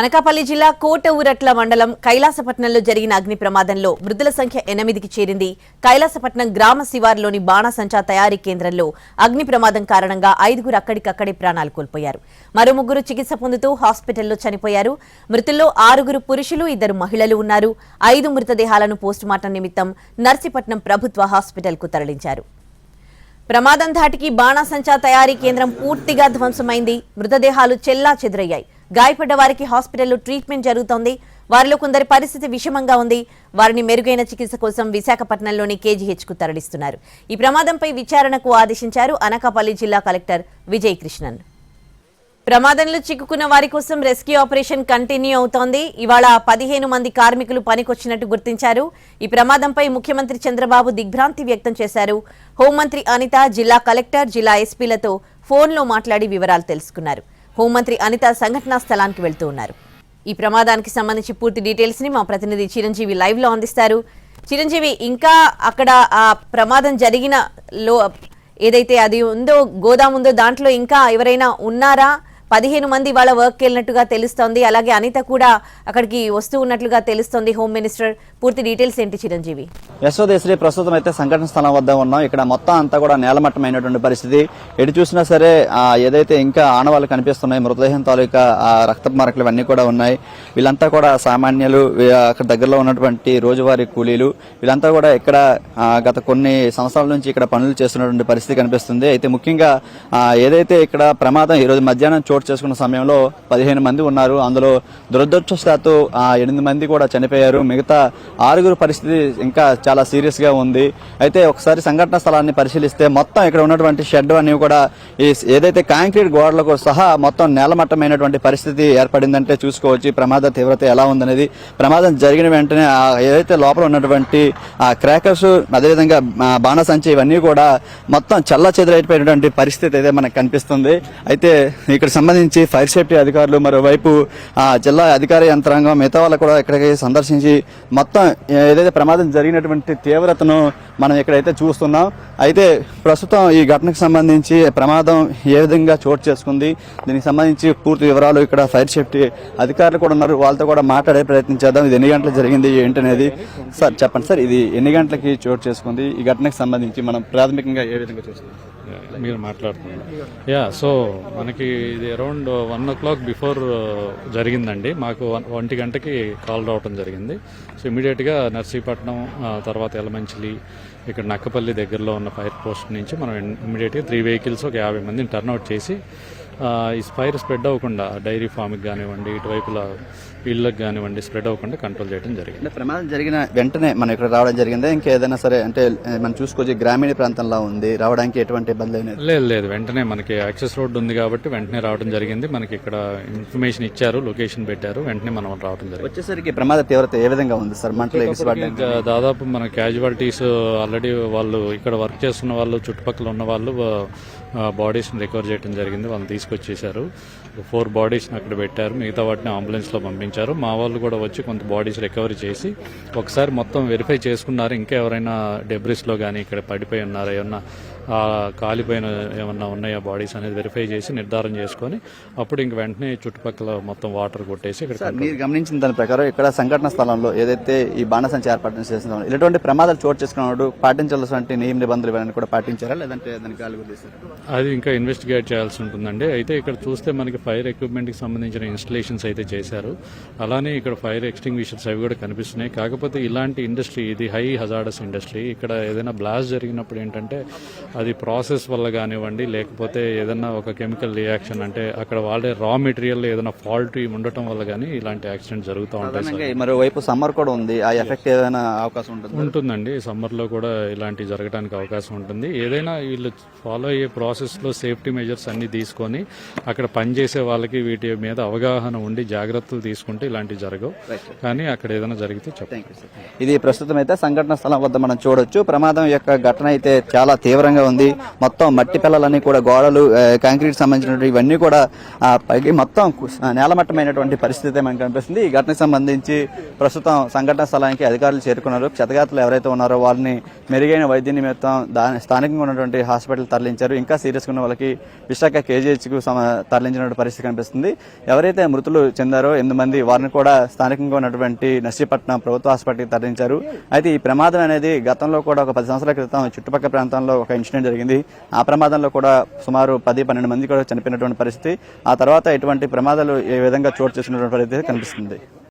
అనకాపల్లి జిల్లా కోట ఊరట్ల మండలం కైలాసపట్నంలో జరిగిన అగ్ని ప్రమాదంలో మృతుల సంఖ్య ఎనిమిదికి చేరింది. కైలాసపట్నం గ్రామ శివారులోని బాణసంచా తయారీ కేంద్రంలో అగ్ని ప్రమాదం కారణంగా ఐదుగురు అక్కడికక్కడే ప్రాణాలు కోల్పోయారు. మరో ముగ్గురు చికిత్స పొందుతూ హాస్పిటల్లో చనిపోయారు. మృతుల్లో ఆరుగురు పురుషులు ఇద్దరు మహిళలు ఉన్నారు. ఐదు మృతదేహాలను పోస్టుమార్టం నిమిత్తం నర్సీపట్నం ప్రభుత్వ హాస్పిటల్కు తరలించారు. ప్రమాదం ధాటికి బాణాసంచా తయారీ కేంద్రం పూర్తిగా ధ్వంసమైంది. మృతదేహాలు చెల్లా చెదురయ్యాయి. గాయపడ్డ వారికి హాస్పిటల్లో ట్రీట్మెంట్ జరుగుతోంది. వారిలో కొందరి పరిస్థితి విషమంగా ఉంది. వారిని మెరుగైన చికిత్స కోసం విశాఖపట్నంలోని కేజీహెచ్కు తరలిస్తున్నారు. ఈ ప్రమాదంపై విచారణకు ఆదేశించారు అనకాపల్లి జిల్లా కలెక్టర్ విజయ్ కృష్ణన్ ప్రమాదంలో చిక్కుకున్న వారి కోసం రెస్క్యూ ఆపరేషన్ కంటిన్యూ అవుతోంది. ఇవాళ పదిహేను మంది కార్మికులు పనికొచ్చినట్టు గుర్తించారు. ఈ ప్రమాదంపై ముఖ్యమంత్రి చంద్రబాబు దిగ్భ్రాంతి వ్యక్తం చేశారు. హోంమంత్రి అనిత జిల్లా కలెక్టర్ జిల్లా ఎస్పీలతో ఫోన్లో మాట్లాడి వివరాలు తెలుసుకున్నారు. హోంమంత్రి అనిత సంఘటనా స్థలానికి వెళ్తూ ఉన్నారు. ఈ ప్రమాదానికి సంబంధించి పూర్తి డీటెయిల్స్ని మా ప్రతినిధి చిరంజీవి లైవ్లో అందిస్తారు. చిరంజీవి ఇంకా అక్కడ ఆ ప్రమాదం జరిగిన లో ఏదైతే అది ఉందో గోదాం ఉందో దాంట్లో ఇంకా ఎవరైనా ఉన్నారా? పదిహేను మంది వాళ్ళ వర్క్ వెళ్ళినట్టుగా తెలుస్తోంది. అలాగే అనిత కూడా అక్కడికి వస్తూ ఉన్నట్లుగా తెలుస్తోంది. హోమ్ మినిస్టర్ పూర్తి డీటెయిల్స్ ఏంటి చిరంజీవి? యశోదేశ్రీ ప్రస్తుతం అయితే సంఘటన స్థలం వద్ద ఉన్నాం. ఇక్కడ మొత్తం అంతా కూడా నేలమట్టమైనటువంటి పరిస్థితి. ఎటు చూసినా సరే ఏదైతే ఇంకా ఆనవాళ్ళు కనిపిస్తున్నాయి మృతదేహం తాలూకా రక్త మార్కులు ఇవన్నీ కూడా ఉన్నాయి. వీళ్ళంతా కూడా సామాన్యులు అక్కడ దగ్గరలో ఉన్నటువంటి రోజువారీ కూలీలు వీళ్ళంతా కూడా ఇక్కడ గత కొన్ని సంవత్సరాల నుంచి ఇక్కడ పనులు చేస్తున్నటువంటి పరిస్థితి కనిపిస్తుంది. అయితే ముఖ్యంగా ఏదైతే ఇక్కడ ప్రమాదం ఈ రోజు మధ్యాహ్నం చోటు చేసుకున్న సమయంలో పదిహేను మంది ఉన్నారు. అందులో దురదృష్టవశాత్తు ఆ, ఎనిమిది మంది కూడా చనిపోయారు. మిగతా ఆరుగురు పరిస్థితి ఇంకా చాలా సీరియస్గా ఉంది. అయితే ఒకసారి సంఘటన స్థలాన్ని పరిశీలిస్తే మొత్తం ఇక్కడ ఉన్నటువంటి షెడ్ అనేవి కూడా ఈ ఏదైతే కాంక్రీట్ గోడలకు సహా మొత్తం నేలమట్టమైనటువంటి పరిస్థితి ఏర్పడిందంటే చూసుకోవచ్చు. ప్రమాద తీవ్రత ఎలా ఉందనేది. ప్రమాదం జరిగిన వెంటనే ఏదైతే లోపల ఉన్నటువంటి ఆ క్రాకర్స్ అదేవిధంగా ఆ, బాణసంచి ఇవన్నీ కూడా మొత్తం చల్ల చెదరైపోయినటువంటి పరిస్థితి అయితే మనకు కనిపిస్తుంది. అయితే ఇక్కడ సంబంధించి ఫైర్ సేఫ్టీ అధికారులు మరోవైపు ఆ, జిల్లా అధికార యంత్రాంగం మిగతా వాళ్ళు కూడా ఇక్కడికి సందర్శించి మొత్తం ఏదైతే ప్రమాదం జరిగినటువంటి తీవ్రతను మనం ఇక్కడైతే చూస్తున్నాం. అయితే ప్రస్తుతం ఈ ఘటనకు సంబంధించి ప్రమాదం ఏ విధంగా చోటు చేసుకుంది దీనికి సంబంధించి పూర్తి వివరాలు ఇక్కడ ఫైర్ సేఫ్టీ అధికారులు కూడా ఉన్నారు. వాళ్ళతో కూడా మాట్లాడే ప్రయత్నం చేద్దాం. ఇది ఎన్ని గంటలకు జరిగింది ఏంటనేది సార్ చెప్పండి సార్ ఇది ఎన్ని గంటలకి చోటు చేసుకుంది ఈ ఘటనకు సంబంధించి మనం ప్రాథమికంగా ఏ విధంగా చూస్తున్నాం? మీరు మాట్లాడుతున్నారు. యా సో మనకి ఇది around one o'clock before జరిగిందండి. మాకు వన్- ఒంటి గంటకి కాల్ రావటం జరిగింది. సో ఇమీడియట్గా నర్సీపట్నం uh, తర్వాత ఎలమంచిలి ఇక్కడ నక్కపల్లి దగ్గరలో ఉన్న ఫైర్ పోస్ట్ నుంచి మనం ఇమీడియట్గా త్రీ వెహికల్స్ ఒక యాభై మందిని టర్న్అవుట్ చేసి ఈ ఫైర్ స్ప్రెడ్ అవ్వకుండా డైరీ ఫామ్కి కానివ్వండి ఇటువైపుల ఇళ్ళకి కానివ్వండి స్ప్రెడ్ అవ్వకుండా కంట్రోల్ చేయడం జరిగింది. ప్రమాదం జరిగిన వెంటనే మనం ఇక్కడ రావడం జరిగిందా? ఇంకేదైనా సరే అంటే మనం చూసుకోవచ్చు గ్రామీణ ప్రాంతంలో ఉంది రావడానికి ఎటువంటి ఇబ్బంది లేదు. లేదు లేదు. వెంటనే మనకి యాక్సెస్ రోడ్ ఉంది కాబట్టి వెంటనే రావడం జరిగింది. మనకి ఇక్కడ ఇన్ఫర్మేషన్ ఇచ్చారు లొకేషన్ పెట్టారు. వెంటనే మనం రావడం జరిగింది. వచ్చేసరికి ప్రమాద తీవ్రత ఏ విధంగా ఉంది సార్? మంటలు దాదాపు మన క్యాజువాలిటీస్ ఆల్రెడీ వాళ్ళు ఇక్కడ వర్క్ చేస్తున్న వాళ్ళు చుట్టుపక్కల ఉన్న వాళ్ళు బాడీస్ని రికవర్ చేయడం జరిగింది. వాళ్ళని తీసుకొచ్చేసారు ఫోర్ బాడీస్ని అక్కడ పెట్టారు. మిగతా వాటిని అంబులెన్స్లో పంపించారు. మా వాళ్ళు కూడా వచ్చి కొంత బాడీస్ రికవరీ చేసి ఒకసారి మొత్తం వెరిఫై చేసుకున్నారు. ఇంకా ఎవరైనా డెబ్రిస్లో కానీ ఇక్కడ పడిపోయి ఉన్నారా ఏమన్నా కాలిపోయిన ఏమన్నా ఉన్నాయా బాడీస్ అనేది వెరిఫై చేసి నిర్ధారణ చేసుకొని అప్పుడు ఇంక వెంటనే చుట్టుపక్కల మొత్తం వాటర్ కొట్టేసి ఇక్కడ మీరు గమనించిన దాని ప్రకారం ఇక్కడ సంఘటన స్థలంలో ఏదైతే ఈ బాణసంచి ఏర్పాటు చేసిన ఇలాంటి ప్రమాదాలు చోటు చేసుకున్నప్పుడు పాటించాల్సిన నియమ నిబంధనలు ఇవన్నీ కూడా పాటించారా? లేదంటే దానికి? అది ఇంకా ఇన్వెస్టిగేట్ చేయాల్సి ఉంటుందండి. అయితే ఇక్కడ చూస్తే మనకి ఫైర్ ఎక్విప్మెంట్కి సంబంధించిన ఇన్స్టలేషన్స్ అయితే చేశారు. అలానే ఇక్కడ ఫైర్ ఎక్స్టింగ్విషర్స్ అవి కూడా కనిపిస్తున్నాయి. కాకపోతే ఇలాంటి ఇండస్ట్రీ ఇది హై హజార్డస్ ఇండస్ట్రీ. ఇక్కడ ఏదైనా బ్లాస్ట్ జరిగినప్పుడు ఏంటంటే అది ప్రాసెస్ వల్ల కానివ్వండి లేకపోతే ఏదైనా ఒక కెమికల్ రియాక్షన్ అంటే అక్కడ వాడే రా మెటీరియల్ ఏదైనా ఫాల్ట్ ఉండటం వల్ల కానీ ఇలాంటి యాక్సిడెంట్ జరుగుతూ ఉంటాయి మరోవైపు సమ్మర్ కూడా ఉంది. ఆ ఎఫెక్ట్ ఏదైనా అవకాశం ఉంటుంది? ఉంటుందండి. సమ్మర్లో కూడా ఇలాంటి జరగడానికి అవకాశం ఉంటుంది. ఏదైనా వీళ్ళు ఫాలో అయ్యే ప్రాసెస్లో సేఫ్టీ మెజర్స్ అన్ని తీసుకొని అక్కడ పనిచేసే వాళ్ళకి వీటి మీద అవగాహన ఉండి జాగ్రత్తలు తీసుకుంటే ఇలాంటివి జరగవు. కానీ అక్కడ ఏదైనా జరిగితే చెప్పండి. ఇది ప్రస్తుతం అయితే సంఘటన స్థలం వద్ద మనం చూడొచ్చు. ప్రమాదం యొక్క ఘటన అయితే చాలా తీవ్రంగా ఉంది. మొత్తం మట్టి పిల్లలన్నీ కూడా గోడలు కాంక్రీట్ సంబంధించినటువంటి ఇవన్నీ కూడా పైకి మొత్తం నేలమట్టమైనటువంటి పరిస్థితి మనకు కనిపిస్తుంది. ఈ ఘటనకు సంబంధించి ప్రస్తుతం సంఘటన స్థలానికి అధికారులు చేరుకున్నారు. క్షతగాతులు ఎవరైతే ఉన్నారో వాళ్ళని మెరుగైన వైద్య నిమిత్తం దాని స్థానికంగా ఉన్నటువంటి హాస్పిటల్ తరలించారు. ఇంకా సీరియస్గా ఉన్న వాళ్ళకి విశాఖ కేజీహెచ్కు తరలించినటువంటి పరిస్థితి కనిపిస్తుంది. ఎవరైతే మృతులు చెందారో ఎనిమిది మంది వారిని కూడా స్థానికంగా ఉన్నటువంటి నర్సీపట్నం ప్రభుత్వ హాస్పిటల్కి తరలించారు. అయితే ఈ ప్రమాదం అనేది గతంలో కూడా ఒక పది సంవత్సరాల క్రితం చుట్టుపక్కల ప్రాంతంలో ఒక ఇన్సిడెంట్ జరిగింది. ఆ ప్రమాదంలో కూడా సుమారు పది పన్నెండు మంది కూడా చనిపోయినటువంటి పరిస్థితి. ఆ తర్వాత ఇటువంటి ప్రమాదాలు ఏ విధంగా చోటు చేసినటువంటి పరిస్థితి కనిపిస్తుంది?